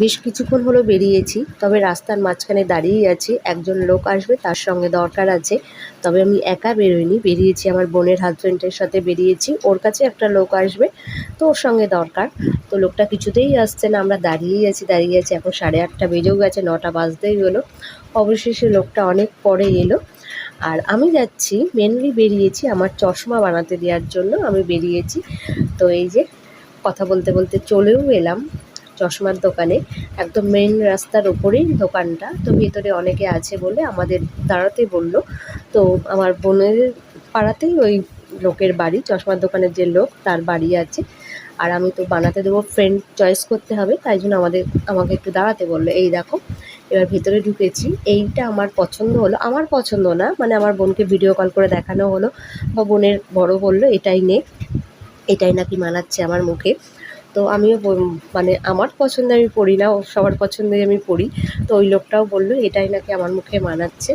বেশ কিছুক্ষণ হলো বেরিয়েছি, তবে রাস্তার মাঝখানে দাঁড়িয়েই আছি, একজন লোক আসবে, তার সঙ্গে দরকার আছে। তবে আমি একা বেরোইনি, বেরিয়েছি, আমার বোনের হাজব্যান্ডের সাথে বেরিয়েছি, ওর কাছে একটা লোক আসবে, তো ওর সঙ্গে দরকার। তো লোকটা কিছুতেই আসছে না, আমরা দাঁড়িয়েই আছি, দাঁড়িয়ে আছি, এখন সাড়ে আটটা বেজেও গেছে, নটা বাজতেই হলো। অবশেষে লোকটা অনেক পরে এলো, আর আমি যাচ্ছি মেনলি বেরিয়েছি আমার চশমা বানাতে দেওয়ার জন্য, আমি বেরিয়েছি। তো এই যে, কথা বলতে বলতে চলেও এলাম। চশমার দোকানে, একদম মেন রাস্তার ওপরেই দোকানটা। তো ভেতরে অনেকে আছে বলে আমাদের দাঁড়াতে বলল। তো আমার বোনের পাড়াতেই ওই লোকের বাড়ি, চশমার দোকানের যে লোক, তার বাড়ি আছে। আর আমি তো বানাতে দেবো ফ্রেন্ড চয়েস করতে হবে, তাই জন্য আমাদের, আমাকে একটু দাঁড়াতে বলল, এই দেখো, এবার ভেতরে ঢুকেছি। এইটা আমার পছন্দ হলো। আমার পছন্দ না মানে আমার বোনকে ভিডিও কল করে দেখানো হলো। বা বোনের বড় বলল, এটাই নে। এটাই নাকি মানাচ্ছে আমার মুখে। তো আমিও মানে আমার পছন্দে আমি পড়ি না সবার পছন্দে আমি পড়ি। তো ওই লোকটাও বলল, এটাই নাকি আমার মুখে মানাচ্ছে।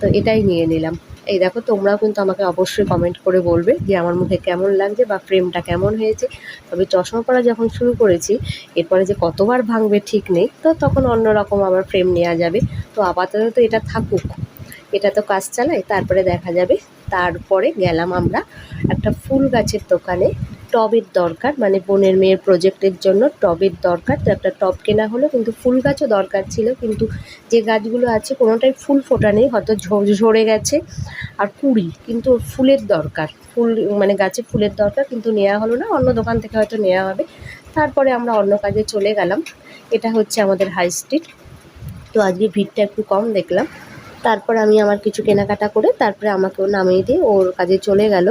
তো এটাই নিয়ে নিলাম। এই দেখো, তোমরাও কিন্তু আমাকে অবশ্যই কমেন্ট করে বলবে যে আমার মুখে কেমন লাগছে বা ফ্রেমটা কেমন হয়েছে। তবে চশমা পরা যখন শুরু করেছি, এরপরে যে কতবার ভাঙবে ঠিক নেই, তো তখন অন্য রকম আবার ফ্রেম নেওয়া যাবে। তো আপাতত তো এটা থাকুক। এটা তো কাজ চালায়, তারপরে দেখা যাবে। তারপরে গেলাম আমরা একটা ফুল গাছের দোকানে। টবের দরকার মানে বোনের মেয়ের প্রজেক্টের জন্য টবের দরকার। তো একটা টব কেনা হলো, কিন্তু ফুল গাছও দরকার ছিল, কিন্তু যে গাছগুলো আছে কোনোটাই ফুল ফোটা নেই, হয়তো ঝরে গেছে। আর কুড়ি, কিন্তু ফুলের দরকার। ফুল মানে গাছে ফুলের দরকার, কিন্তু নেওয়া হলো না, অন্য দোকান থেকে হয়তো নেওয়া হবে। তারপরে আমরা অন্য কাজে চলে গেলাম। এটা হচ্ছে আমাদের হাই স্ট্রিট তো আজকে ভিড়টা একটু কম দেখলাম। তারপর আমি আমার কিছু কেনাকাটা করে তারপরে আমাকেও নামিয়ে দিয়ে ওর কাজে চলে গেল।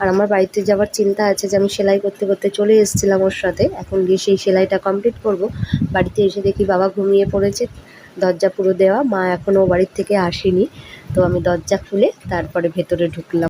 আর আমার বাড়িতে যাওয়ার চিন্তা আছে যে আমি সেলাই করতে করতে চলে এসেছিলাম ওর সাথে। এখন গিয়ে সেই সেলাইটা কমপ্লিট করব। বাড়িতে এসে দেখি বাবা ঘুমিয়ে পড়েছে, দরজা পুরো দেওয়া। মা এখনও বাড়ির থেকে আসেনি। তো আমি দরজা খুলে তারপরে ভেতরে ঢুকলাম।